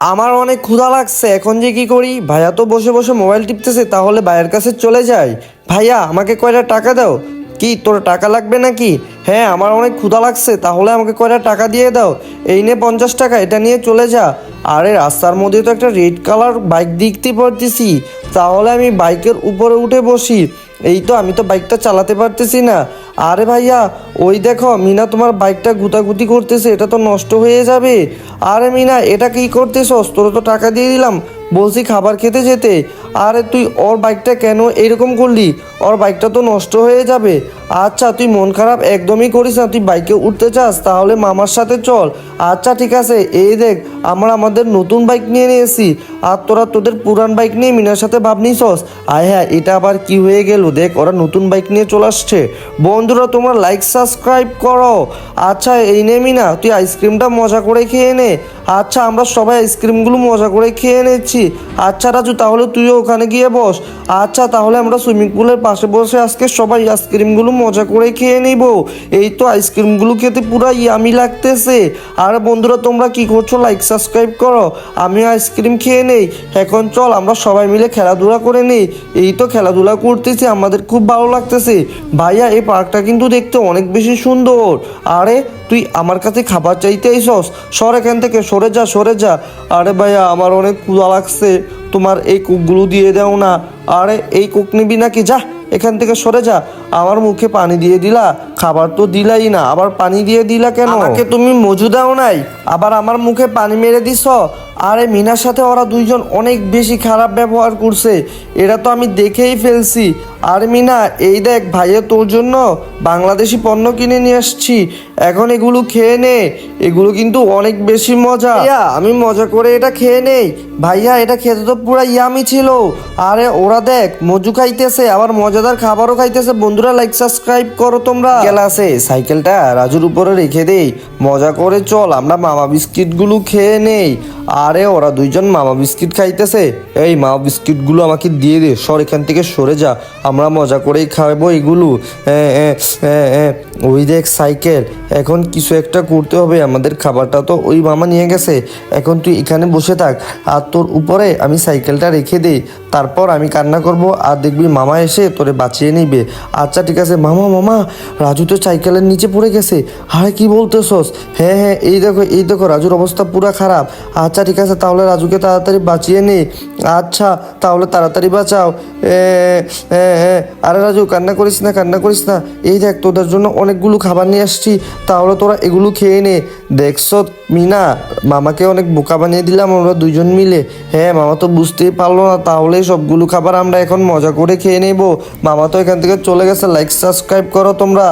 আমার অনেক ক্ষুধা লাগছে, এখন যে কি করি? ভাইয়া তো বসে বসে মোবাইল টিপতেছে, তাহলে ভাইয়ের কাছে চলে যাই। ভাইয়া, আমাকে কয়টা টাকা দাও? কি, তোর টাকা লাগবে নাকি? হ্যাঁ আমার অনেক ক্ষুধা লাগছে, তাহলে আমাকে কয়টা টাকা দিয়ে দাও? এই নে পঞ্চাশ টাকা, এটা নিয়ে চলে যা। আরে, রাস্তার মধ্যে তো একটা রেড কালার বাইক দেখতে পারতেছি। তাহলে আমি বাইকের উপরে উঠে বসি। এই তো আমি তো বাইকটা চালাতে পারতেছি না। আরে ভাইয়া, ওই দেখো, মিনা তোমার বাইকটা গুতাগুতি করতেছে, এটা তো নষ্ট হয়ে যাবে। আরে মিনা, এটা কী করতেছস? তোর তো টাকা দিয়ে দিলাম। বলছি খাবার খেতে যেতে। আরে তুই ওর বাইকটা কেন এরকম করলি? ওর বাইকটা তো নষ্ট হয়ে যাবে। আচ্ছা তুই মন খারাপ একদমই করিস না, তুই বাইকে উঠতে চাস, তাহলে মামার সাথে চল। আচ্ছা ঠিক আছে, এই দেখ, আমরা আমাদের নতুন বাইক নিয়ে নিয়েছি, আর তোরা তোদের পুরান বাইক নিয়ে মিনার সাথে ভাব নিছস। আয় হ্যাঁ এটা আবার কি হয়ে গেল, দেখ, ওরা নতুন বাইক নিয়ে চলে আসছে। বন্ধুরা, তোমরা লাইক সাবস্ক্রাইব করো। আচ্ছা এই নে মিনা, তুই আইসক্রিমটা মজা করে খেয়ে নে। আচ্ছা আমরা সবাই আইসক্রিমগুলো মজা করে খেয়ে নিচ্ছি। আচ্ছা রাজু, তাহলে তুইও ওখানে গিয়ে বস। আচ্ছা তাহলে আমরা সুইমিং পুলের পাশে বসে আজকে সবাই আইসক্রিমগুলো মজা করে খেয়ে নিব। এই তো আইসক্রিমগুলো খেতে পুরো ইয়ামি লাগতেছে। আর বন্ধুরা, তোমরা কি করছ? লাইক সাবস্ক্রাইব করো। আমিও আইসক্রিম খেয়ে নেই। এখন চল, আমরা সবাই মিলে খেলাধুলা করে নেই। এই তো খেলাধুলা করতেছি, আমাদের খুব ভালো লাগতেছে। ভাইয়া, এই পার্কটা কিন্তু দেখতে অনেক বেশি সুন্দর। আরে তুই আমার কাছে খাবার চাইতে আইসস? সর এখান থেকে সরে যা সরে যা। আরে ভাইয়া আমার অনেক ক্ষুধা লাগছে। তোমার এই কুকগুলো দিয়ে দাও না। আরে এই কুক নিবি নাকি? যা এখান থেকে সরে যা। আমার মুখে পানি দিয়ে দিলা। খাবার তো দিলাই না। আবার পানি দিয়ে দিলা কেন? আমাকে তুমি মজু দাও নাই। আবার আমার মুখে পানি মেরে দিছ আরে মিনার সাথে ওরা দুইজন অনেক বেশি খারাপ ব্যবহার করছে। এটা তো আমি দেখেই ফেলছি। আর মিনা, এই দেখ ভাইয়া তোর জন্য বাংলাদেশি পণ্য কিনে নিয়ে আসছি। এখন এগুলো খেয়ে নে। এগুলো কিন্তু অনেক বেশি মজা। ভাইয়া, আমি মজা করে এটা খেয়ে নেই। ভাইয়া, এটা খেতে তো পুরো ইয়ামি ছিল। আরে ওরা দেখ, মজু খাইতেছে, আবার মজাদার খাবারও খাইতেছে। বন্ধুরা লাইক সাবস্ক্রাইব করো তোমরা। গেলাসে সাইকেলটা রাজুর উপরে রেখে দেই। মজা করে চল, আমরা মামা বিস্কিটগুলো খেয়ে নেই। আরে ওরা দুইজন মামা বিস্কিট খাইতেছে। এই মামা বিস্কিটগুলো আমাকে দিয়ে দে, সর এখান থেকে সরে যা। আমরা মজা করেই খাব এগুলো। ওই দেখ সাইকেল, এখন কিছু একটা করতে হবে, আমাদের খাবারটা তো ওই মামা নিয়ে গেছে। এখন তুই এখানে বসে থাক, আর তোর উপরে আমি সাইকেলটা রেখে দিই। তারপর আমি কান্না করব, আর দেখবি মামা এসে তোরে বাঁচিয়ে নিবে। আচ্ছা ঠিক আছে, মামা মামা, রাজু তো সাইকেলের নিচে পড়ে গেছে। হায় কি বলতেছস? হ্যাঁ হ্যাঁ এই দেখো এই দেখো, রাজুর অবস্থা পুরো খারাপ। আচ্ছা ঠিক আছে, তাহলে রাজুকে তাড়াতাড়ি বাঁচিয়ে নে। আচ্ছা তাহলে তাড়াতাড়ি বাঁচাও। আরে রাজু, কান্না করিস না, কান্না করিস না। এই দেখ, তোদের জন্য অনেকগুলো খাবার নিয়ে আসছি, তাহলে তোরা এগুলো খেয়ে নে। দেখছ, মিনা, মামাকে অনেক বোকা বানিয়ে দিলাম আমরা দুজন মিলে। হ্যাঁ মামা তো বুঝতেই পারল না তাহলে সবগুলো খাবার আমরা এখন মজা করে খেয়ে নেব। মামা তো এখান থেকে চলে গেছে লাইক সাবস্ক্রাইব করো তোমরা।